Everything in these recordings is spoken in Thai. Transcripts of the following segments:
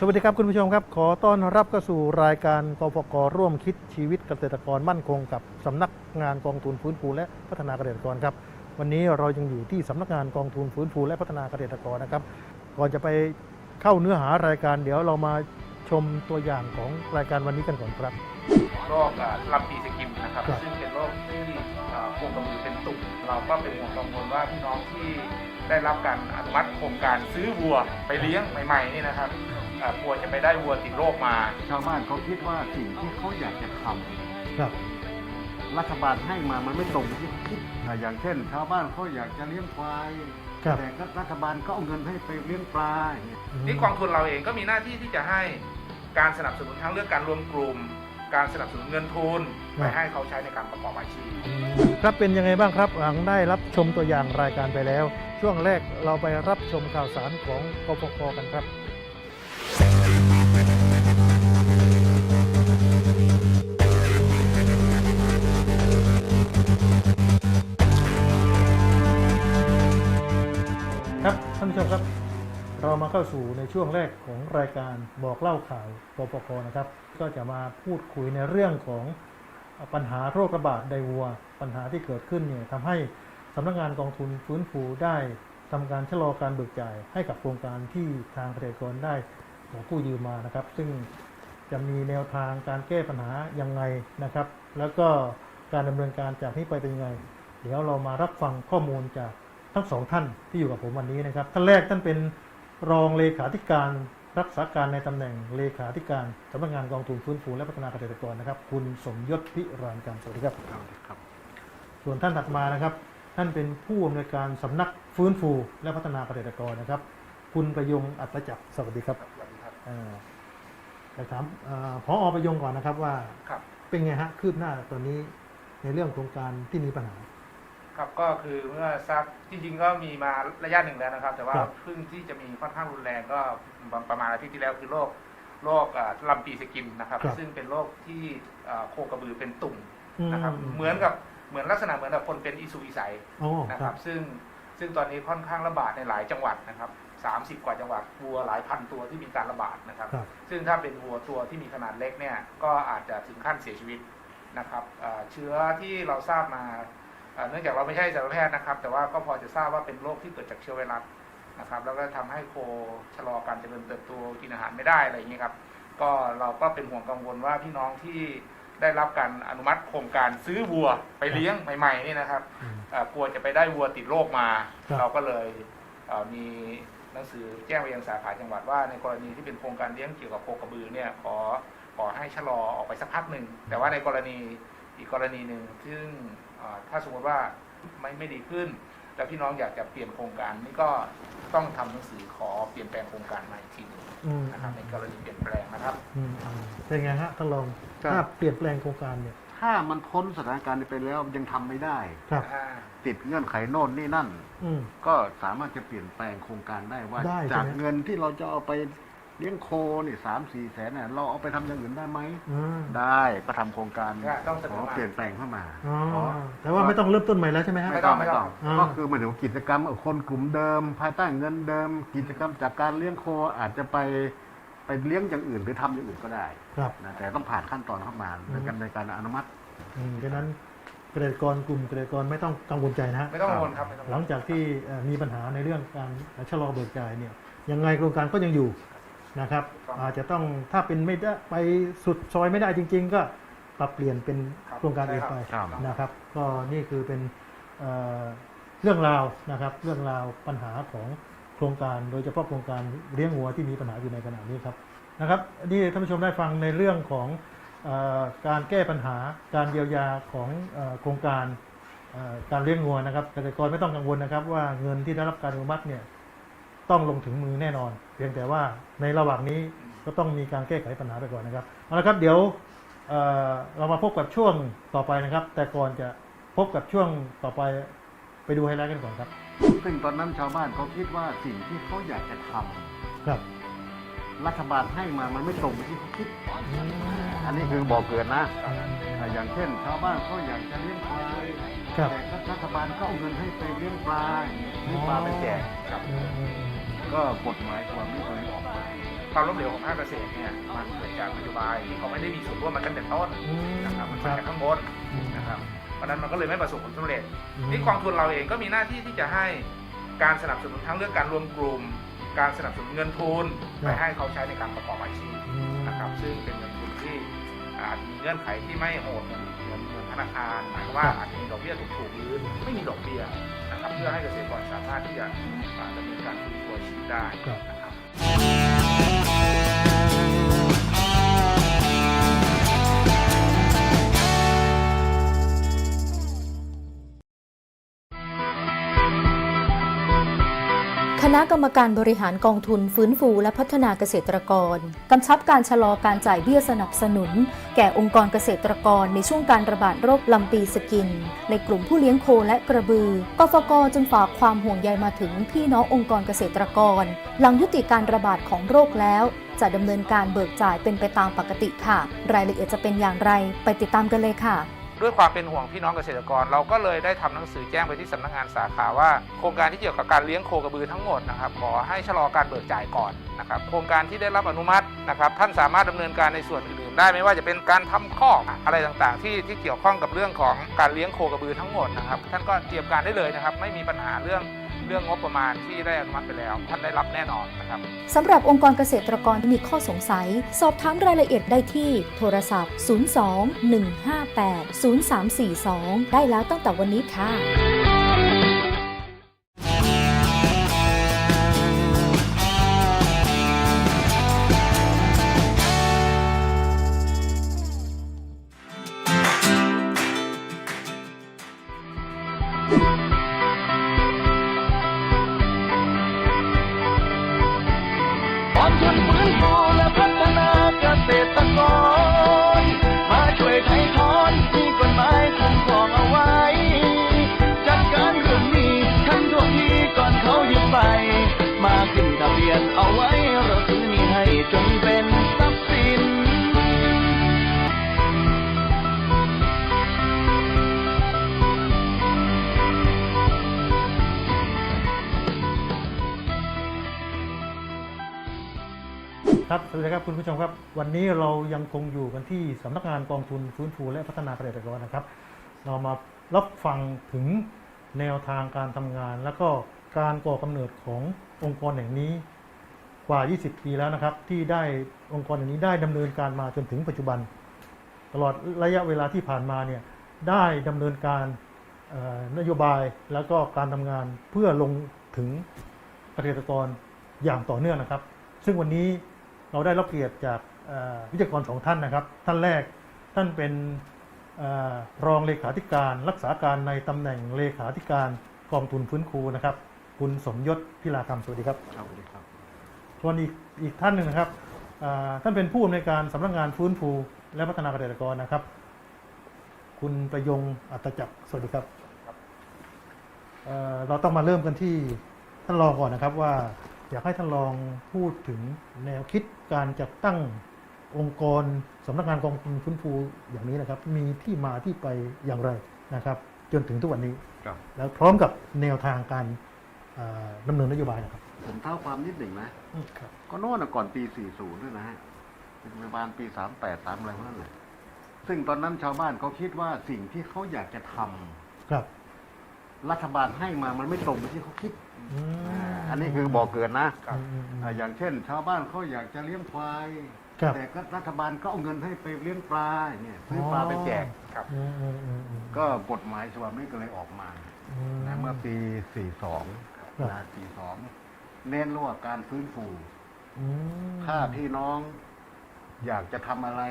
สวัสดีครับคุณผู้ชมครับ ขอต้อนรับเข้าสู่รายการกฟกร่วมคิดชีวิตเกษตรกรมั่นคงกับสำนักงานกองทุนฟื้นฟูและพัฒนาเกษตรกรครับ วันนี้เรายังอยู่ที่สำนักงานกองทุนฟื้นฟูและพัฒนาเกษตรกรนะครับ ก่อนจะไปเข้าเนื้อหารายการเดี๋ยวเรามาชมตัวอย่างของรายการวันนี้กันก่อนครับโรคอ่าลำปีสกิมนะครับครับ ซึ่งเป็นโรคที่อ่าโครงกระบือเป็นตุ่มเราก็เป็นห่วงกังวลว่าพี่น้องที่ได้รับการอนุมัติโครงการซื้อวัวไปเลี้ยงใหม่ๆนี่นะครับ อ่ากลัวจะไปได้วัวติดโรคมา ชาวบ้านเขาคิดว่าสิ่งที่เขาอยากจะทำครับรัฐบาลให้มามันไม่ตรงกับที่เขาคิดอ่าอย่างเช่น ชาวบ้านเขาอยากจะเลี้ยงควายครับแต่ก็รัฐบาลก็เอาเงินให้ไปเลี้ยงปลาอย่างเงี้ย นี่กองทุนเราเองก็มีหน้าที่ที่จะให้การสนับสนุนทั้งเรื่องการรวมกลุ่ม การสนับสนุนเงินทุนไปให้เขาใช้ในการประกอบอาชีพ ครับเป็นยังไงบ้างครับ หลังได้รับชมตัวอย่างรายการไปแล้ว ช่วงแรกเราไปรับชมข่าวสารของกฟกกันครับ ท่านผู้ชมครับ เรามาเข้าสู่ในช่วงแรกของรายการบอกเล่าข่าวปปกนะครับ ก็จะมาพูดคุยในเรื่องของปัญหาโรคระบาดในวัว ปัญหาที่เกิดขึ้นเนี่ยทำให้สำนักงานกองทุนฟื้นฟูได้ทำการชะลอการเบิกจ่ายให้กับโครงการที่ทางเกษตรกรได้ขอกู้ยืมมานะครับ ซึ่งจะมีแนวทางการแก้ปัญหายังไงนะครับ แล้วก็การดำเนินการจากนี้ไปเป็นยังไง เดี๋ยวเรามารับฟังข้อมูลจาก ทั้งสองท่านที่อยู่กับผมวันนี้นะครับ ท่านแรกท่านเป็นรองเลขาธิการรักษาการในตำแหน่งเลขาธิการสำนักงานกองทุนฟื้นฟูและพัฒนาเกษตรกรนะครับ คุณสมยศพิรานการสวัสดีครับ ครับ ส่วนท่านถัดมานะครับ ท่านเป็นผู้อำนวยการสำนักฟื้นฟูและพัฒนาเกษตรกรนะครับ คุณประยงอัตจักรสวัสดีครับสวัสดีครับเอ่ออยากถามเออพอประยงก่อนนะครับว่าครับเป็นไงฮะคืบหน้าตอนนี้ในเรื่องโครงการที่มีปัญหา ครับก็คือเมื่อสักจริงๆก็มีมาระยะหนึ่งแล้วนะครับ แต่ว่าครับ เพิ่งที่จะมีค่อนข้างรุนแรงก็ประมาณอาทิตย์ที่แล้วคือโรคโรคอ่าลำปีสกินนะครับ ครับ ซึ่งเป็นโรคที่อ่าโคกระบือเป็นตุ่มอืมนะครับ เหมือนกับเหมือนลักษณะเหมือนกับคนเป็นอิสุอิสัยอ๋อนะคครัรับ บ ซึ่งซึ่งตอนนี้ค่อนข้างระบาดในหลายจังหวัดนะครับ 30 กว่าจังหวัดวัวหลายพันตัวที่มีการระบาดนะครับ ครับ ซึ่งถ้าเป็นวัวตัวที่มีขนาดเล็กเนี่ยก็อาจจะถึงขั้นเสียชีวิตนะครับเอ่อเชื้อที่เราทราบมา เอ่อเนื่องจากเราไม่ใช่สัตวแพทย์นะครับ แต่ว่าก็พอจะทราบว่าเป็นโรคที่เกิดจากเชื้อไวรัสนะครับ แล้วก็ทำให้โคชะลอการเจริญเติบโตกินอาหารไม่ได้อะไรอย่างนี้ยครับ ก็เราก็เป็นห่วงกังวลว่าพี่น้องที่ได้รับการอนุมัติโครงการซื้อวัวไปเลี้ยงใหม่ ๆ นี่นะครับอืมเอ่อกลัวจะไปได้วัวติดโรคมาครับเราก็เลยเอ่อมีหนังสือแจ้งไปยังสาขาจังหวัดว่าในกรณีที่เป็นโครงการเลี้ยงเกี่ยวกับโคกระบือเนี่ยขอขอให้ชะลอออกไปสักพักหนึ่งแต่ว่าในกรณีอีกกรณีหนึ่งซึ่งเอ่อ ถ้าสมมติว่าไม่ไม่ดีขึ้น แล้วพี่น้องอยากจะเปลี่ยนโครงการนี่ก็ต้องทำหนังสือขอเปลี่ยนแปลงโครงการใหม่อีกทีหนึงอืมนะครับในกรณีเปลี่ยนแปลงนะครับ อืมอืมเป็นไงฮะท่านรองครับ ถ้าเปลี่ยนแปลงโครงการเนี่ยถ้ามันพ้นสถานการณ์นี้ไปแล้วยังทำไม่ได้ ครับ อ่าติดเงื่อนไขโน่นนี่นั่น อืม ก็สามารถจะเปลี่ยนแปลงโครงการได้ว่า ได้ใช่ไหมจากเงินที่เราจะเอาไป เลี้ยงโคนี่สามสี่แสนเนี่ยเราเอาไปทำอย่างอื่นได้ไหม อืมได้ก็ทำโครงการก็ต้องเสนขออมา เปลี่ยนแปลงเข้ามาอ๋อขอ แต่ว่าไม่ต้องเริ่มต้นใหม่แล้วใช่ไหมฮะ ไม่ไม่ต้ต้อองงไม่ไม่ต้ต้อองงก็คือหมายถึงว่ากิจกรรมคนกลุ่มเดิม ภายใต้เงินเดิม กิจกรรมจากการเลี้ยงโคอาจจะไปไปเลี้ยงอย่างอื่นหรือทำอย่างอื่นก็ได้ครับนะแต่ต้องผ่านขั้นตอนเข้ามาในการในการอนุมัติ อืมดังนั้นเกษตรกรกลุ่มเกษตรกรไม่ต้องกังวลใจนะฮะ ไม่ต้องกังวลครับไม่ต้องกังวลหลังจากที่เอ่อมีปัญหาในเรื่องการชะลอเบิกจ่ายเนี่ยยังไงโครงการก็ยังอยู่ นะครับ อาจจะต้องถ้าเป็นไม่ได้ไปสุดซอยไม่ได้จริง ๆ ก็ปรับเปลี่ยนเป็นครับโครงการอื่นไปครับ นะครับ ก็นี่คือเป็นเอ่อเรื่องราวนะครับ เรื่องราวปัญหาของโครงการ โดยเฉพาะโครงการเลี้ยงวัวที่มีปัญหาอยู่ในขณะนี้ครับนะครับนี่ท่านผู้ชมได้ฟังในเรื่องของเออการแก้ปัญหาการเยียวยาของเออโครงการเอ่อการเลี้ยงงัวนะครับเกษตรกรไม่ต้องกังวลนะครับ ว่าเงินที่ได้รับการอนุมัติเนี่ย ต้องลงถึงมือแน่นอน เพียงแต่ว่าในระหว่างนี้ก็ต้องมีการแก้ไขปัญหาไปก่อนนะครับเอาละครับเดี๋ยวเอ่อเรามาพบกับช่วงต่อไปนะครับ แต่ก่อนจะไปพบกับช่วงต่อไปไปดูไฮไลท์กันก่อนครับ ซึ่งตอนนั้นชาวบ้านเขาคิดว่าสิ่งที่เขาอยากจะทำครับ รัฐบาลให้มามันไม่ตรงกับที่เขาคิด อันนี้คือบอกเกิดนะอ่าอย่างเช่น ชาวบ้านเขาอยากจะเลี้ยงควายครับแต่รัฐบาลก็เอาเงินให้ไปเลี้ยงปลาเลี้ยงปลาไปแจกครับอืมอืมอืม ก็กฎหมายความนี้เลยออกมาความล้มเหลวของภาคเกษตรเนี่ยมันเกิดจากนโยบายที่เขาไม่ได้มีส่วนร่วมมาตั้งแต่ต้นอืมนะครับมันคมารับจากข้างบนอืมนะครับเพราะฉะนั้นมันก็เลยไม่ประสบผลสำเร็จอืมนี่กองทุนเราเองก็มีหน้าที่ที่จะให้การสนับสนุนทั้งเรื่องการรวมกลุ่ม การสนับสนุนเงินทุนไปให้เขาใช้ในการประกอบอาชีพอืมนะครับซึ่งเป็นเงินทุนที่อาจมีเงื่อนไขที่ไม่โหดเหมือนเหมือนเหมือนธนาคารหมายความว่าอาจจะมีดอกเบี้ยถูกๆหรือไม่มีดอกเบี้ย นะครับเพื่อให้เกษตรกรสามารถที่จะอ่าดำเนินการฟื้นตัวชีวิตได้นะครับ ณะกรรมการบริหารกองทุนฟื้นฟูและพัฒนาเกษตรกร กำชับการชะลอการจ่ายเบี้ยสนับสนุน แก่องค์กรเกษตรกรในช่วงการระบาดโรคลำปีสกิน ในกลุ่มผู้เลี้ยงโคและกระบือกฟกจึงฝากความห่วงใยมาถึงพี่น้ององค์กรเกษตรกร หลังยุติการระบาดของโรคแล้ว จะดำเนินการเบิกจ่ายเป็นไปตามปกติค่ะ รายละเอียดจะเป็นอย่างไร ไปติดตามกันเลยค่ะ ด้วยความเป็นห่วงพี่น้องเกษตรกร เราก็เลยได้ทำหนังสือแจ้งไปที่สำนักงานสาขาว่า โครงการที่เกี่ยวกับการเลี้ยงโคกระบือทั้งหมดนะครับขอให้ชะลอการเบิกจ่ายก่อนนะครับโครงการที่ได้รับอนุมัตินะครับท่านสามารถดำเนินการในส่วนอื่นๆได้ไม่ว่าจะเป็นการทำคออะไรต่างๆ ที่ที่เกี่ยวข้องกับเรื่องของการเลี้ยงโคกระบือทั้งหมดนะครับท่านก็เตรียมการได้เลยนะครับไม่มีปัญหาเรื่อง เรื่องงบประมาณที่ได้อนุมัติไปแล้ว ท่านได้รับแน่นอนนะครับสำหรับองค์กรเกษตรกรที่มีข้อสงสัย สอบถามรายละเอียดได้ที่โทรศัพท์ 02-158-0342 ได้แล้วตั้งแต่วันนี้ค่ะ สวัสดีครับคุณผู้ชมครับ วันนี้เรายังคงอยู่กันที่สำนักงานกองทุนฟื้นฟูและพัฒนาเกษตรกรนะครับ เรามารับฟังถึงแนวทางการทำงาน แล้วก็การก่อกำเนิดขององค์กรแห่งนี้กว่า 20 ปีแล้วนะครับ ที่ได้องค์กรแห่งนี้ได้ดำเนินการมาจนถึงปัจจุบัน ตลอดระยะเวลาที่ผ่านมาเนี่ยได้ดำเนินการนโยบายแล้วก็การทำงานเพื่อลงถึงเกษตรกรอย่างต่อเนื่องนะครับ ซึ่งวันนี้ เราได้รับเกียรติจากเอ่อวิทยากรสองท่านนะครับ ท่านแรกท่านเป็นเออรองเลขาธิการรักษาการในตำแหน่งเลขาธิการกองทุนฟื้นฟูนะครับ คุณสมยศพิลาคำสวัสดีครับครับสวัสดีครับส่วนอีกอีกท่านหนึ่งนะครับอ่าท่านเป็นผู้อำนวยการสำนักงานฟื้นฟูและพัฒนาเกษตรกรนะครับ คุณประยงอัตจักรสวัสดีครับเอ่อเราต้องมาเริ่มกันที่ท่านรองก่อนนะครับว่า อยากให้ท่านรองพูดถึงแนวคิดการจัดตั้งองค์กรสำนักงานกองทุนฟื้นฟูอย่างนี้นะครับ มีที่มาที่ไปอย่างไรนะครับ จนถึงทุกวันนี้ ครับ แล้วพร้อมกับแนวทางการอ่าดำเนินนโยบายนะครับผมเท้าความนิดหนึ่งนะ ครับ ก็โน่นนะก่อนปี 40 ด้วยนะฮะเป็นประมาณปี 38 3อะไรพวกนั้นเลยซึ่งตอนนั้นชาวบ้านเขาคิดว่าสิ่งที่เขาอยากจะทำครับ รัฐบาลให้มามันไม่ตรงกับที่เขาคิด อืม อันนี้คือบอกเกิดนะครับอืมอืมอ่าอย่างเช่น ชาวบ้านเขาอยากจะเลี้ยงควาย ครับแต่ก็รัฐบาลก็เอาเงินให้ไปเลี้ยงปลาเนี่ยซื้อปลาไปแจกครับ อืมอืมอืมอืมก็กฎหมายฉบับนี้ก็เลยออกมาอืนะเมื่อปีครับ42นะ42 เน้นเรื่องว่าการฟื้นฟู อืม ถ้าพี่น้องอยากจะทำอะไร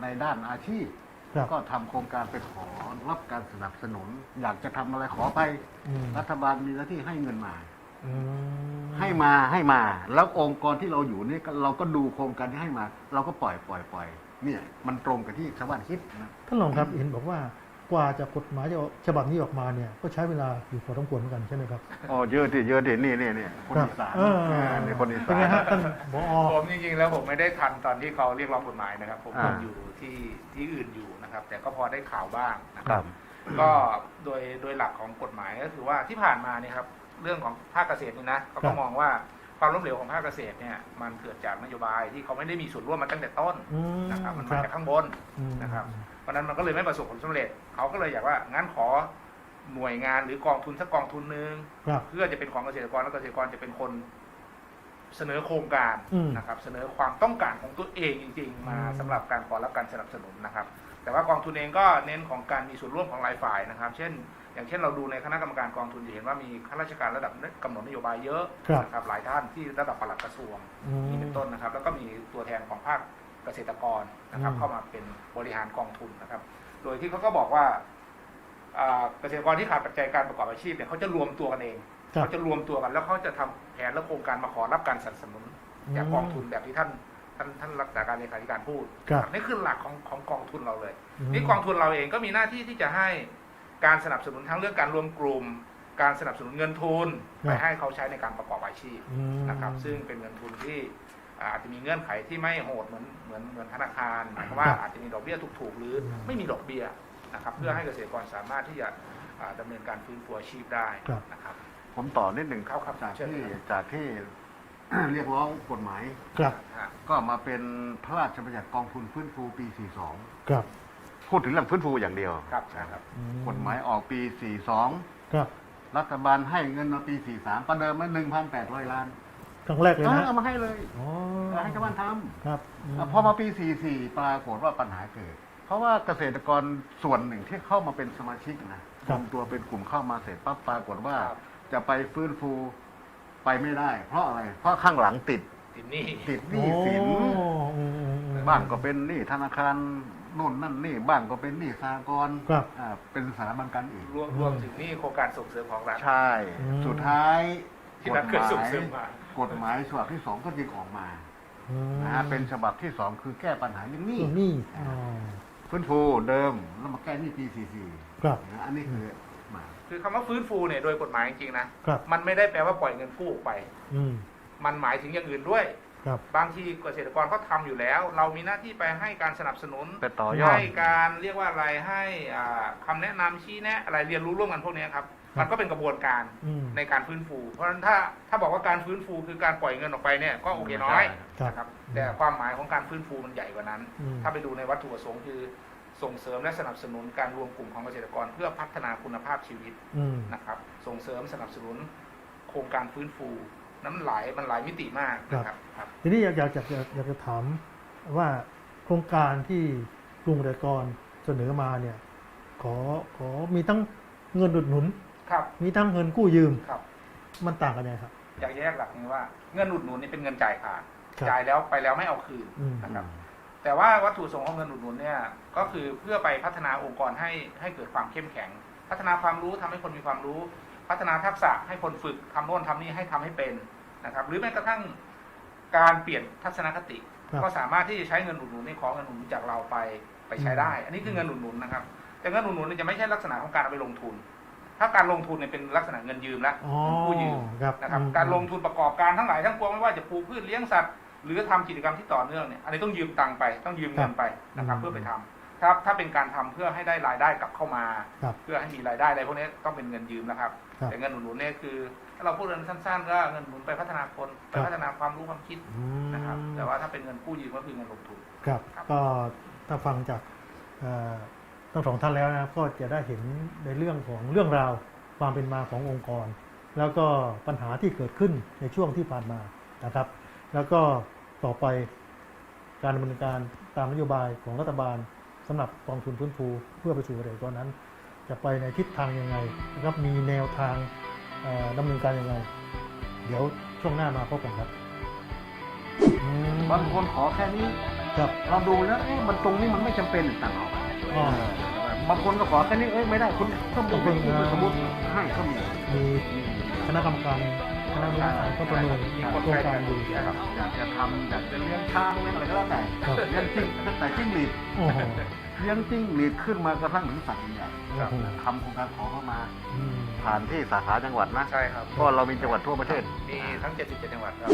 ในด้านอาชีพ ครับ ก็ทำโครงการไปขอรับการสนับสนุน อยากจะทำอะไรขอไป อืมรัฐบาลมีหน้าที่ให้เงินมา อืมให้มาให้มา แล้วองค์กรที่เราอยู่นี่ก็เราก็ดูโครงการที่ให้มา เราก็ปล่อยปล่อยปล่อยเนี่ยมันตรงกับที่ชาวบ้านคิดนะ ท่านรองครับเห็นบอกว่า กว่าจะกฎหมายจะออกฉบับนี้ออกมาเนี่ยก็ใช้เวลาอยู่พอสมควรเหมือนกันใช่ไหมครับอ๋อเยอะดิเยอะดินี่นี่นี่คนครับอีสานเอออ่านี่คนอีเป็นสาไงนฮะท่านผอผมจริงๆแล้วผมไม่ได้ทันตอนที่เขาเรียกร้องกฎหมายนะครับ ผมอ่าอยู่ที่ที่อื่นอยู่นะครับ แต่ก็พอได้ข่าวบ้างนะคครัรับบก็โดยโดยหลักของกฎหมายก็คือว่าที่ผ่านมาเนี่ยครับเรื่องของภาคเกษตรนี่นะเขาก็มองว่าความล้มเหลวของภาคเกษตรเนี่ยมันเกิดจากนโยบายที่เขาไม่ได้มีส่วนร่วมมาตั้งแต่ต้นอืมนะครับมันคมารับจากข้างบนอืมนะครับเพ ราะฉะนั้นมันก็เลยไม่ประสบผลสำเร็จ เขาก็เลยอยากว่างั้นขอหน่วยงานหรือกองทุนสักกองทุนหนึ่งครับเพื่อจะเป็นของเกษตรกรแล้วเกษตรกรจะเป็นคน เสนอโครงการอืมนะครับ เสนอความต้องการของตัวเองจริง ๆ มาอืมสำหรับการขอรับการสนับสนุนนะครับ แต่ว่ากองทุนเองก็เน้นของการมีส่วนร่วมของหลายฝ่ายนะครับ เช่น อย่างเช่นเราดูในคณะกรรมการกองทุนจะเห็นว่ามีข้าราชการระดับกำหนดนโยบายเยอะครับนะครับ หลายท่านที่ระดับปลัดกระทรวงอืมนี่เป็นต้นนะครับ แล้วก็มีตัวแทนของภาค เกษตรกรนะครับอืมเข้ามาเป็นบริหารกองทุนนะครับ โดยที่เขาก็บอกว่าอ่าเกษตรกรที่ขาดปัจจัยการประกอบอาชีพเนี่ยเขาจะรวมตัวกันเองครับเขาจะรวมตัวกัน แล้วเขาจะทำแผนและโครงการมาขอรับการสนับสนุนจากกองทุนแบบที่ท่านท่านท่านรักษาการเลขาธิการพูดครับนี่คือหลักของของกองทุนเราเลยมนี่กองทุนเราเองก็มีหน้าที่ที่จะให้การสนับสนุนทั้งเรื่องการรวมกลุ่ม การสนับสนุนเงินทุนไปให้เขาใช้ในการประกอบอาชีพอืมนะครับ ซึ่งเป็นเงินทุนที่ อาจจะมีเงื่อนไขที่ไม่โหดเหมือนเหมือนเหมือนธนาคารหมายความว่าครับอาจจะมีดอกเบี้ยถูกๆหรืออมไม่มีดอกเบี้ยนะครับเพื่อให้เกษตรกรสามารถที่จะอ่าดำเนินการฟื้นฟูอาชีพได้ครับนะครับ ผมต่อนิดหนึ่งครับครับจากเชิญที่ครับจากที่เรียกร้องกฎหมายครับฮะก็มาเป็นพระราชบัญญัติกองทุนฟื้นฟูปี 42 ครับ พูดถึงเรื่องฟื้นฟูอย่างเดียวครับใช่ครับอืกฎหมายออกปีครับ42รัฐบาลให้เงินมาปี 43 ประเดิมมา1,800 ล้าน ครั้งแรกเลยนะเอามาให้เลยอ๋อให้ชาวบ้านทครับมำพอมาปี 44 ปรากฏว่าปัญหาเกิด เพราะว่าเกษตรกรส่วนหนึ่งที่เข้ามาเป็นสมาชิกนะรวมตัวเป็นกลุ่มเข้ามาเสร็จปั๊บปรากฏว่าครับจะไปฟื้นฟูไปไม่ได้ เพราะอะไร เพราะข้างหลังติดติดหนี้ติดหนี้สิน โอ้อืมอืมอืม บ้านก็เป็นหนี้ธนาคารนู่นนั่นนี่บ้านก็เป็นหนี้สหกรณ์ครับอ่าเป็นสถาบันการอีกรวมรวมถึงหนี้โครงการส่งเสริมของรัฐใช่ อืม สุดท้ายที่รัฐเคยส่งเสริมมา กฎหมายฉบับที่สองก็จึงออกมาอืมนะฮะเป็นฉบับที่สองคือแก้ปัญหาเรื่องหนี้ส่วนนี้อ๋อ ฟื้นฟูเดิมแล้วมาแก้หนี้ปี44ครับ นะอันนี้คือมา คือคำว่าฟื้นฟูเนี่ยโดยกฎหมายจริงๆนะครับ มันไม่ได้แปลว่าปล่อยเงินกู้ออกไป อืม มันหมายถึงอย่างอื่นด้วย ครับบางทีเกษตรกรเขาทำอยู่แล้ว เรามีหน้าที่ไปให้การสนับสนุนไปต่อยอดให้การเรียกว่าอะไรให้อ่าคำแนะนำชี้แนะอะไรเรียนรู้ร่วมกันพวกเนี้ยครับครับมันก็เป็นกระบวนการอืมในการฟื้นฟู เพราะฉะนั้นถ้าถ้าบอกว่าการฟื้นฟูคือการปล่อยเงินออกไปเนี่ยก็โอเคน้อยครับนะครับแต่ความหมายของการฟื้นฟูมันใหญ่กว่านั้นอืมถ้าไปดูในวัตถุประสงค์คือส่งเสริมและสนับสนุนการรวมกลุ่มของเกษตรกรเพื่อพัฒนาคุณภาพชีวิตอืมนะครับ ส่งเสริมสนับสนุนโครงการฟื้นฟู นั้นมันหลายมันหลายมิติมากนะครับครับทีนี้อยากอยากอยากอยากอยากจะถามว่าโครงการที่กรุงเกษตรกรเสนอมาเนี่ยขอขอมีทั้งเงินอุดหนุนครับ มีทั้งเงินกู้ยืมครับ มันต่างกันยังไงครับ อยากแยกหลักนี้ว่าเงินอุดหนุนนี่เป็นเงินจ่ายขาดครับจ่ายแล้วไปแล้วไม่เอาคืนอืมนะครับแต่ว่าวัตถุประสงค์ของเงินอุดหนุนเนี่ยก็คือเพื่อไปพัฒนาองค์กรให้ให้เกิดความเข้มแข็ง พัฒนาความรู้ทำให้คนมีความรู้ พัฒนาทักษะให้คนฝึกทำโน่นทำนี่ให้ทำให้เป็น นะครับ หรือแม้กระทั่งการเปลี่ยนทัศนคติ ครับก็สามารถที่จะใช้เงินอุดหนุนในของเงินอุดหนุนจากเราไปไปใช้ได้ อันนี้คือเงินอุดหนุนนะครับ แต่เงินอุดหนุนเนี่ยจะไม่ใช่ลักษณะของการเอาไปลงทุน ถ้าการลงทุนเนี่ยเป็นลักษณะเงินยืมละอ๋อเงินกู้ยืมครับนะครับ อืม การลงทุนประกอบการทั้งหลายทั้งปวงไม่ว่าจะปลูกพืชเลี้ยงสัตว์ หรือทำกิจกรรมที่ต่อเนื่องเนี่ยอันนี้ต้องยืมตังค์ไปต้องยืมเงินไปนะครับอืมเพื่อไปทำถ้าถ้าเป็นการทำเพื่อให้ได้รายได้กลับเข้ามา ครับ เพื่อให้มีรายได้อะไรพวกนี้ต้องเป็นเงินยืมนะครับ ครับ แต่เงินหนุนเนี่ยคือ ถ้าเราพูดกันสั้นๆก็เงินหนุนไปพัฒนาคนไปครับพัฒนาความรู้ความคิดอืมนะครับ แต่ว่าถ้าเป็นเงินกู้ยืมก็คือเงินลงทุนครับครับก็ถ้าฟังจากเอ่อทั้งสองท่านแล้วนะครับก็จะได้เห็นในเรื่องของเรื่องราวความเป็นมาขององค์กร แล้วก็ปัญหาที่เกิดขึ้นในช่วงที่ผ่านมานะครับ แล้วก็ต่อไปการดำเนินการตามนโยบายของรัฐบาลสำหรับกองทุนฟื้นฟูเพื่อไปสู่เกษตรกรนั้น จะไปในทิศทางยังไงนะครับมีแนวทางเอ่อ ดำเนินการยังไง เดี๋ยวช่วงหน้ามาพบกันครับอืมบางคนขอแค่นี้ครับเราดูแล้วเอ๊ะมันตรงนี้มันไม่จำเป็นต่างออกอ๋อมบางคนก็ขอแค่นี้เอ้ยไม่ได้คุณเพิ่มต้องเพิ่มสมมติให้ก็มีมีคณะกรรมการ คณะบริหารก็ประเมินโครงการอยู่ครับอยากจะทำอยากจะเลี้ยงช้างเลี้ยงอะไรก็แล้วแต่ครับเลี้ยงจิ้งตั้งแต่จิ้งหรีดโอ้โหเลี้ยงจิ้งหรีดขึ้นมากระทั่งถึงสัตว์ใหญ่โอ้โหทำโครงการขอเข้ามาอืมผ่านที่สาขาจังหวัดนะใช่ครับก็เรามีจังหวัดทั่วประเทศมีทั้ง 77 จังหวัดครับ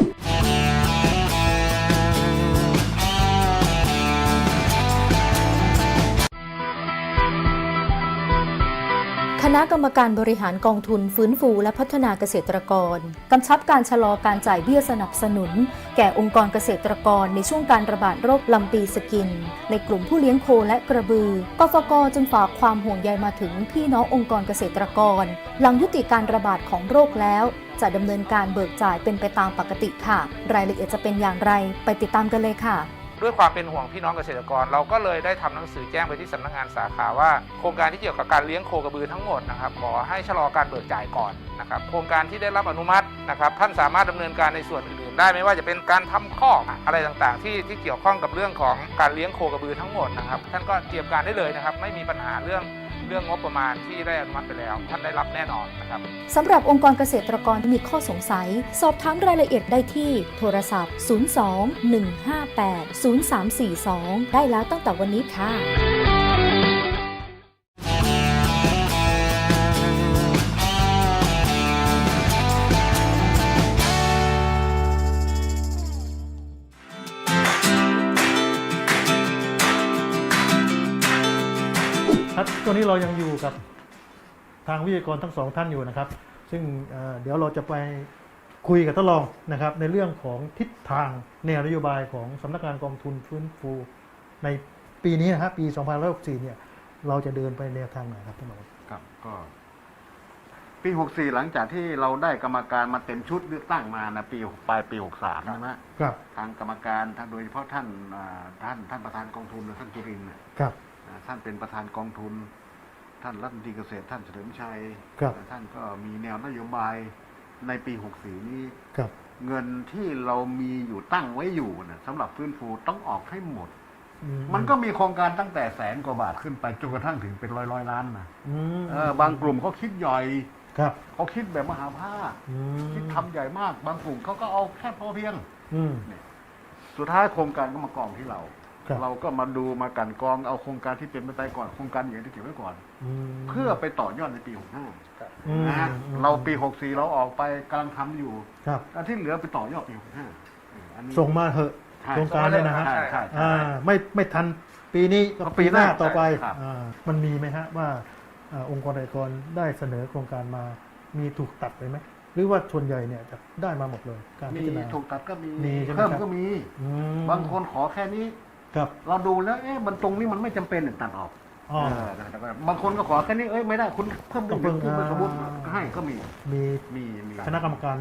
ณะกรรมการบริหารกองทุนฟื้นฟูและพัฒนาเกษตรกร กำชับการชะลอการจ่ายเบี้ยสนับสนุน แก่องค์กรเกษตรกรในช่วงการระบาดโรคลำปีสกิน ในกลุ่มผู้เลี้ยงโคและกระบือกฟกจึงฝากความห่วงใยมาถึงพี่น้ององค์กรเกษตรกร หลังยุติการระบาดของโรคแล้ว จะดำเนินการเบิกจ่ายเป็นไปตามปกติค่ะ รายละเอียดจะเป็นอย่างไร ไปติดตามกันเลยค่ะ ด้วยความเป็นห่วงพี่น้องเกษตรกร เราก็เลยได้ทำหนังสือแจ้งไปที่สำนักงานสาขาว่า โครงการที่เกี่ยวกับการเลี้ยงโคกระบือทั้งหมดนะครับขอให้ชะลอการเบิกจ่ายก่อนนะครับโครงการที่ได้รับอนุมัตินะครับท่านสามารถดำเนินการในส่วนอื่นๆได้ไม่ว่าจะเป็นการทำข้ออะไรต่างๆ ที่ที่เกี่ยวข้องกับเรื่องของการเลี้ยงโคกระบือทั้งหมดนะครับท่านก็เตรียมการได้เลยนะครับไม่มีปัญหาเรื่อง รื่องงบประมาณที่ได้อนุมัติไปแล้ว ท่านได้รับแน่นอนนะครับสำหรับองค์กรเกษตรกรที่มีข้อสงสัย สอบถามรายละเอียดได้ที่โทรศัพท์ 02-158-0342 ได้แล้วตั้งแต่วันนี้ค่ะ อนนี้เรายังอยู่กับทางวิทยากรทั้งสองท่านอยู่นะครับ ซึ่งเอ่อเดี๋ยวเราจะไปคุยกับท่านรองนะครับ ในเรื่องของทิศทางแนวนโยบายของสำนักงานกองทุนฟื้นฟู ในปีนี้นะฮะปี2564เนี่ย เราจะเดินไปแนวทางไหนครับท่านรอง ครับก็ปี 64 หลังจากที่เราได้กรรมการมาเต็มชุดเลือกตั้งมานะปีปลายปี 63 ใช่ไหมครับ ทางกรรมการท่านโดยเฉพาะท่านอ่าท่านท่านประธานกองทุนท่านจุรินทร์เนี่ยครับ อ่าท่านเป็นประธานกองทุน ท่านรัฐมนตรีเกษตรท่านเฉลิมชัยครับ ท่านก็มีแนวนโยบายในปี 64 นี้ ครับ เงินที่เรามีอยู่ตั้งไว้อยู่นะสำหรับฟื้นฟูต้องออกให้หมด อืมันก็มีโครงการตั้งแต่แสนกว่าบาทขึ้นไปจนกระทั่งถึงเป็นร้อยร้อยๆล้านนะอืมเออบางกลุ่มเขาคิดใหญ่ครับเขาคิดแบบมหาภาคอืมคิดทำใหญ่มาก บางกลุ่มเขาก็เอาแค่พอเพียง อืม สุดท้ายโครงการก็มากองที่เรา ครับ เราก็มาดูมากลันกรองเอาโครงการที่เป็นไปตายก่อนโครงการใหญ่ที่เก็บไว้ก่อนม เพื่อไปต่อยอดในปี65อืมนะฮะอืมเราปี64เราออกไปกำลังทำอยู่ครับ อันที่เหลือไปต่อยอดปี65เอออันนี้ ส่งมาเถอะใช่ โครงการเนี่ยนะฮะใช่ใช่ใช่ อ่าไม่ไม่ทันปีนี้ก็ก็ปีหน้าปีหน้าต่อไปครับ อ่ามันมีไหมฮะว่าอ่าองค์กรเอกชนได้เสนอโครงการมามีถูกตัดไปไหมหรือว่าส่วนใหญ่เนี่ยจะได้มาหมดเลยการพิมีจารณา ถูกตัดก็มีมีใช่ไหมเพิ่มครับก็มี อืมบางคนขอแค่นี้ ครับ เราดูแล้วเอ๊ะมันตรงนี้มันไม่จำเป็นเนี่ยตัดออก อ๋อ เออแต่ก็บางคนก็ขอแค่นี้เอ้ยไม่ได้คุณเพิ่มต้องเพิ่มขึ้นเป็นสมมติอ่าให้ก็มีมีมีมี คณะกรรมการ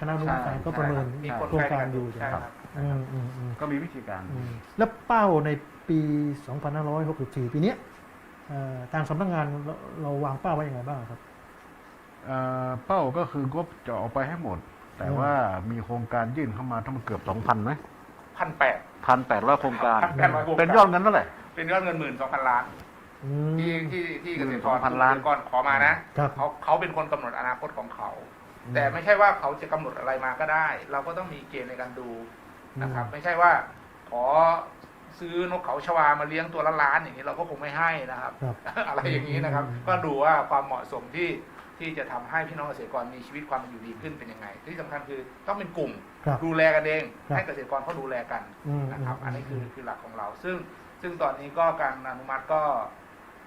คณะกรรมการใช่ก็ประเมินมีกลโครงไกการอยู่ใช่ใช่ไหมครับอืมอืมอืมก็มีวิธีการ อืมแล้วเป้าในปี 2564 ปีเนี้ยเอ่อทางสำนักงานเราเราวางเป้าไว้ยังไงบ้างครับ เอ่อเป้าก็คืองบจะออกไปให้หมด แต่อืม ว่ามีโครงการยื่นเข้ามาทั้งหมดเกือบสองพันไหมพันแปด พันแปดร้อยโครงการ 1,800โครงการ เป็นยอดเงินเท่าไหร่เป็นยอดเงินหมื่นสองพันล้านอืม ที่ที่ที่เกษตรกร12,000ล้านเกษตรกรขอมานะครับเขาเขาเป็นคนกำหนดอนาคตของเขาอืมแต่ไม่ใช่ว่าเขาจะกำหนดอะไรมาก็ได้ เราก็ต้องมีเกณฑ์ในการดูนะครับอืมไม่ใช่ว่าขอซื้อนกเขาชวามาเลี้ยงตัวละล้านอย่างนี้เราก็คงไม่ให้นะครับครับอะไรอย่างนี้นะครับอืมก็ดูว่าความเหมาะสมที่ที่จะทำให้พี่น้องเกษตรกรมีชีวิตความเป็นอยู่ดีขึ้นเป็นยังไง ที่สำคัญคือต้องเป็นกลุ่มครับดูแลกันเองครับให้เกษตรกรเขาดูแลกันอืมนะครับอืมอันนี้คืออืมคือหลักของเรา ซึ่งซึ่งตอนนี้ก็การอนุมัติก็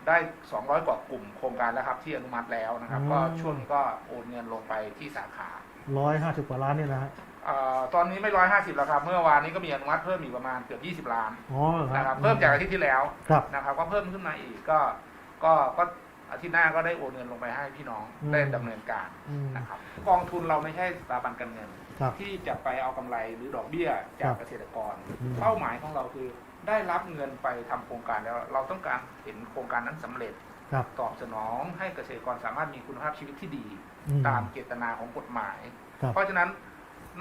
ได้ 200 กว่ากลุ่มโครงการแล้วครับ ที่อนุมัติแล้วนะครับ ก็ช่วงนี้ก็โอนเงินลงไปที่สาขาร้อยห้าสิบกว่าล้านเนี่ยนะฮะเอ่อตอนนี้ไม่ร้อยห้าสิบแล้วครับ เมื่อวานนี้ก็มีอนุมัติเพิ่มอีกประมาณเกือบยี่สิบล้านอ๋อหรอนะครับ เพิ่มจากอาทิตย์ที่แล้วครับนะครับ ก็เพิ่มขึ้นมาอีกก็ก็ก็อาทิตย์หน้าก็ได้โอนเงินลงไปให้พี่น้องอืมได้ดำเนินการอืมนะครับ กองทุนเราไม่ใช่สถาบันการเงิน ครับ ที่จะไปเอากำไรหรือดอกเบี้ยจาครักบเกษตรกร อืม เป้าหมายของเราคือ ได้รับเงินไปทำโครงการแล้ว เราต้องการเห็นโครงการนั้นสำเร็จครับตอบสนองให้เกษตรกรสามารถมีคุณภาพชีวิตที่ดีอืมตามเจตนาของกฎหมายครับเพราะฉะนั้น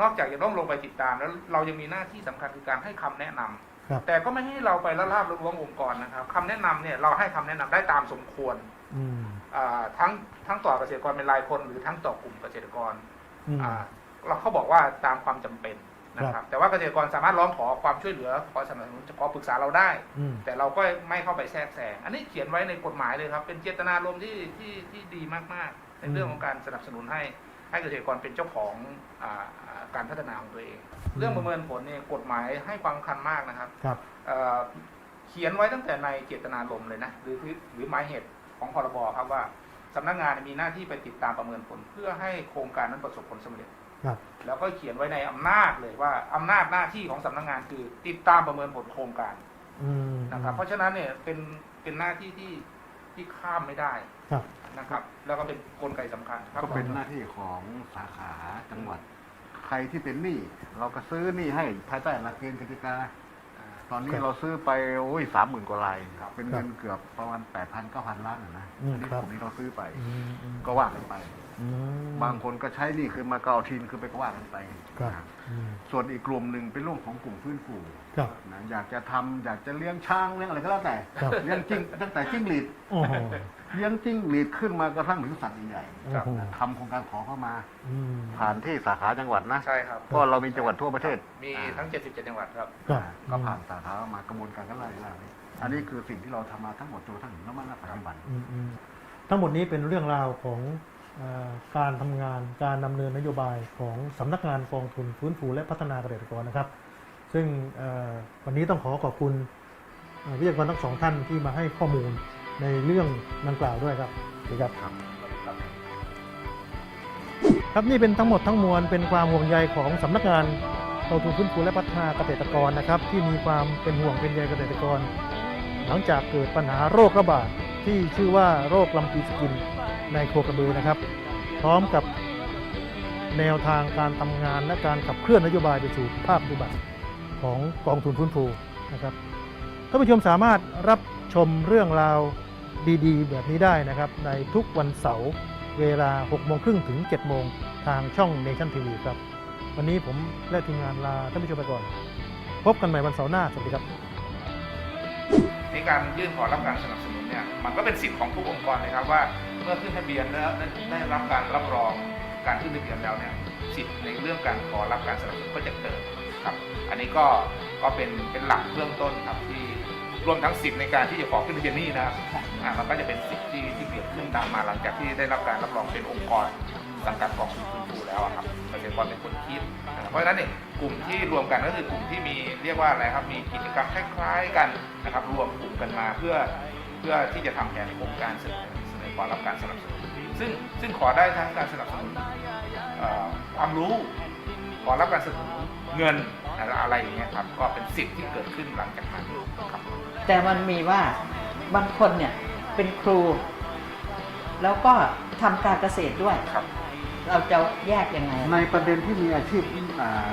นอกจากจะต้องลงไปติดตามแล้วเรายังมีหน้าที่สำคัญคือการให้คำแนะนำครับแต่ก็ไม่ให้เราไปละลาบละล้วงองค์กรนะครับคำแนะนำเนี่ยเราให้คำแนะนำได้ตามสมควรอืมอ่าทั้งทั้งต่อเกษตรกรเป็นรายคน หรือทั้งต่อกลุ่มเกษตรกรอืมอ่าเราเขาบอกว่าตามความจำเป็น นะคครัรับบแต่ว่าเกษตรกรสามารถร้องขอความช่วยเหลือขอสนับสนุนขอปรึกษาเราได้ อืม แต่เราก็ไม่เข้าไปแทรกแซงอันนี้เขียนไว้ในกฎหมายเลยครับ เป็นเจตนารมณ์ที่ที่ที่ดีมากๆ ในเรื่องของการสนับสนุนให้ให้เกษตรกรเป็นเจ้าของอาอ่าการพัฒนาของตัวเอง เรื่องประเมินผลเนี่ยกฎหมายให้ความสำคัญมากนะครับครับ เอ่อเขียนไว้ตั้งแต่ในเจตนารมณ์เลยนะหรือที่หรือหมายเหตุของพรบครับว่าสำนักงานมีหน้าที่ไปติดตามประเมินผล เพื่อให้โครงการนั้นประสบผลสำเร็จครับ แล้วก็เขียนไว้ในอำนาจเลยว่าอำนาจหน้าที่ของสำนักงานคือติดตามประเมินผลโครงการอืมนะครับเพราะฉะนั้นเนี่ยเป็นเป็นหน้าที่ที่ที่ข้ามไม่ได้ครับนะครับ แล้วก็เป็นกลไกสำคัญครับก็เป็นหน้าที่ของสาขาจังหวัด ใครที่เป็นหนี้เราก็ซื้อหนี้ให้ภายใต้หลักเกณฑ์กติกาอ่า ตอนนี้ครับเราซื้อไปโอ้ยสามหมื่นกว่ารายครับเป็นเงินเกือบประมาณแปดพันเก้าพันล้านอะนะอืมอันนี้ครับกลุ่มนี้เราซื้อไปอืมอืมก็ว่ากันไปอืมบางคนก็ใช้หนี่คือมาเกเอาทีนคือไปก็ว่ากันไปครับนะอืมส่วนอีกกลุ่มหนึ่งเป็นเรื่องของกลุ่มฟื้นฟูครับนะอยากจะทำอยากจะเลี้ยงช้างเลี้ยงอะไรก็แล้วแต่ครับเลี้ยงจิ้งตั้งแต่จิ้งหรีดโอ้โห เลี้ยงจิ้งหรีดขึ้นมากระทั่งถึงสัตว์ใหญ่โอ้โหๆทำโครงการขอเข้ามา อืมผ่านที่สาขาจังหวัดนะใช่ครับ ก็เรามีจังหวัดทั่วประเทศมีทั้ง 77 จังหวัดครับ ครับ ก็ผ่านสาขามากระบวนการกันไล่ไล่อันนี้คือสิ่งที่เราทำมาทั้งหมดจนกระทั่งถึงน้ำมันปัจจุบัน อืมอืมทั้งหมดนี้เป็นเรื่องราวของเออการทำงานการดำเนินนโยบายของสำนักงานกองทุนฟื้นฟูและพัฒนาเกษตรกรนะครับ ซึ่งเอ่อวันนี้ต้องขอขอบคุณเอ่อวิทยากรทั้งสองท่านที่มาให้ข้อมูล ในเรื่องดังกล่าวด้วยครับสวัสดีครับ ครับนี่เป็นทั้งหมดทั้งมวลเป็นความห่วงใยของสำนักงานกองทุนฟื้นฟูและพัฒนาเกษตรกรนะครับ ที่มีความเป็นห่วงเป็นใยเกษตรกร หลังจากเกิดปัญหาโรคระบาดที่ชื่อว่าโรคลำปีสกินในโคกระบือนะครับ พร้อมกับแนวทางการทำงานและการขับเคลื่อนนโยบายไปสู่ภาพปฏิบัติของกองทุนฟื้นฟูนะครับท่านผู้ชมสามารถรับชมเรื่องราว ดีๆ แบบนี้ได้นะครับ ในทุกวันเสาร์เวลา 6 โมงครึ่งถึง 7 โมงทางช่อง Nation TV ครับ วันนี้ผมและทีมงานลาท่านผู้ชมไปก่อน พบกันใหม่วันเสาร์หน้า สวัสดีครับ ในการยื่นขอรับการสนับสนุนเนี่ยมันก็เป็นสิทธิ์ของทุกองค์กรเลยครับว่าเมื่อขึ้นทะเบียนแล้วได้ได้รับการรับรองการขึ้นทะเบียนแล้วเนี่ยสิทธิ์ในเรื่องการขอรับการสนับสนุนก็จะเกิดครับ อันนี้ก็ก็เป็นเป็นหลักเบื้องต้นครับที่รวมทั้งสิทธิ์ในการที่จะขอขึ้นทะเบียนหนี้นะครับ อ่ามันก็จะเป็นสิทธิ์ที่ที่เกิดขึ้นตามมาหลังจากที่ได้รับการรับรองเป็นองค์กรสังกัดกองทุนฟื้นฟูแล้วอะครับเกษตรกรเป็นคนคิดนะครับเพราะฉะนั้นเนี่ยกลุ่มที่รวมกันก็คือกลุ่มที่มีเรียกว่าอะไรครับมีกิจกรรมคล้ายๆกันนะครับรวมกลุ่มกันมาเพื่อเพื่อที่จะทำแผนโครงการเสนอเสนอขอรับการสนับสนุนซึ่งซึ่งขอได้ทั้งการสนับสนุนเอ่อความรู้ขอรับการสนับสนุนเงินอะไรอย่างเงี้ยครับก็เป็นสิทธิ์ที่เกิดขึ้นหลังจากนั้นครับ แต่มันมีว่าบางคนเนี่ย เป็นครู แล้วก็ทำการเกษตรด้วย ครับ เราจะแยกยังไง ในประเด็นที่มีอาชีพอ่า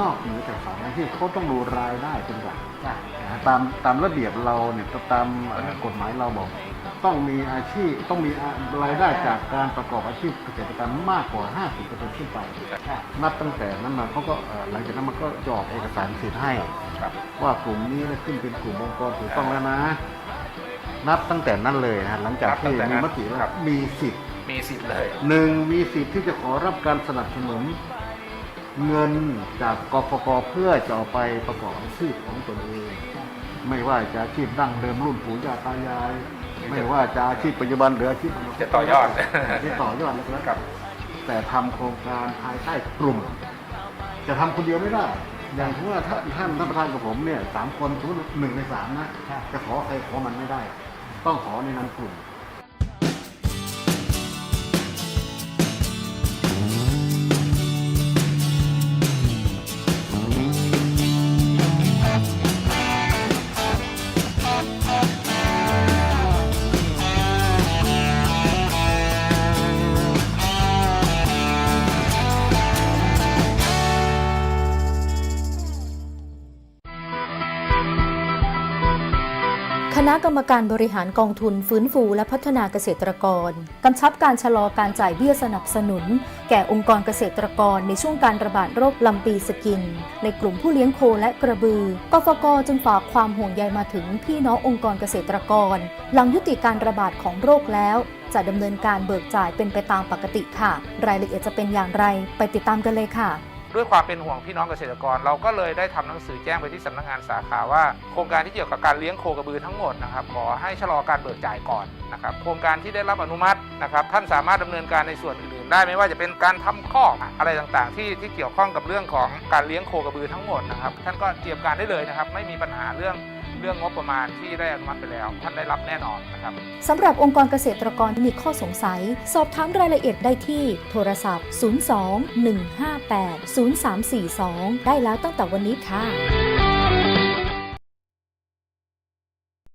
นอกเหนือจากสองอาชีพเขาต้องดูรายได้เป็นหลักค่ะนะตามตามระเบียบเราเนี่ยตามเอ่อกฎหมายเราบอก ต้องมีอาชีพต้องมีรายได้จากการประกอบอาชีพเกษตรกรรมมากกว่า 50%ขึ้นไปค่ะ นับตั้งแต่นั้นมาเขาก็เอ่อหลังจากนั้นมันก็จะออกเอกสารสิทธิ์ให้ ครับ ว่ากลุ่มนี้ขึ้นเป็นกลุ่มองค์กรถูกต้องแล้วนะ นับตั้งแต่นั้นเลยนะหลังจากที่นับตั้งแต่มีนั้นมติแล้ครัวบมีสิทธิ์มีสิทธิ์เลยหนึ่งมีสิทธิ์ที่จะขอรับการสนับสนุนเงินจากกฟกเพื่อจะเอาไปประกอบอาชีพของตนเอง ไม่ว่าจะอาชีพดั้งเดิมรุ่นปู่ย่าตายาย ไม่ว่าจะอาชีพปัจจุบันหรืออาชีพจะต่อยอดที่ต่อยอดแล้วก็แล้วครับ แต่ทำโครงการภายใต้กลุ่ม จะทำคนเดียวไม่ได้ อย่างที่ว่าท่านท่านท่านประธานกับผมเนี่ยสามคนสมมติหนึ่งในสามนะค่ะจะขอใครขอมันไม่ได้ ต้องขอในนามกลุ่ม กรรมการบริหารกองทุนฟื้นฟูและพัฒนาเกษตรกร กำชับการชะลอการจ่ายเบี้ยสนับสนุน แก่องค์กรเกษตรกรในช่วงการระบาดโรคลำปีสกิน ในกลุ่มผู้เลี้ยงโคและกระบือกฟกจึงฝากความห่วงใยมาถึงพี่น้ององค์กรเกษตรกร หลังยุติการระบาดของโรคแล้ว จะดำเนินการเบิกจ่ายเป็นไปตามปกติค่ะ รายละเอียดจะเป็นอย่างไร ไปติดตามกันเลยค่ะ ด้วยความเป็นห่วงพี่น้องเกษตรกร เราก็เลยได้ทำหนังสือแจ้งไปที่สำนักงานสาขาว่า โครงการที่เกี่ยวกับการเลี้ยงโคกระบือทั้งหมดนะครับขอให้ชะลอการเบิกจ่ายก่อนนะครับโครงการที่ได้รับอนุมัตินะครับท่านสามารถดำเนินการในส่วนอื่นๆ ได้ไม่ว่าจะเป็นการทำคออะไรต่างๆ ที่ที่เกี่ยวข้องกับเรื่องของการเลี้ยงโคกระบือทั้งหมดนะครับท่านก็เตรียมการได้เลยนะครับไม่มีปัญหาเรื่อง เรื่องงบประมาณที่ได้อนุมัติไปแล้ว ท่านได้รับแน่นอนนะครับสำหรับองค์กรเกษตรกรที่มีข้อสงสัย สอบถามรายละเอียดได้ที่โทรศัพท์ 02 158 0342 ได้แล้วตั้งแต่วันนี้ค่ะ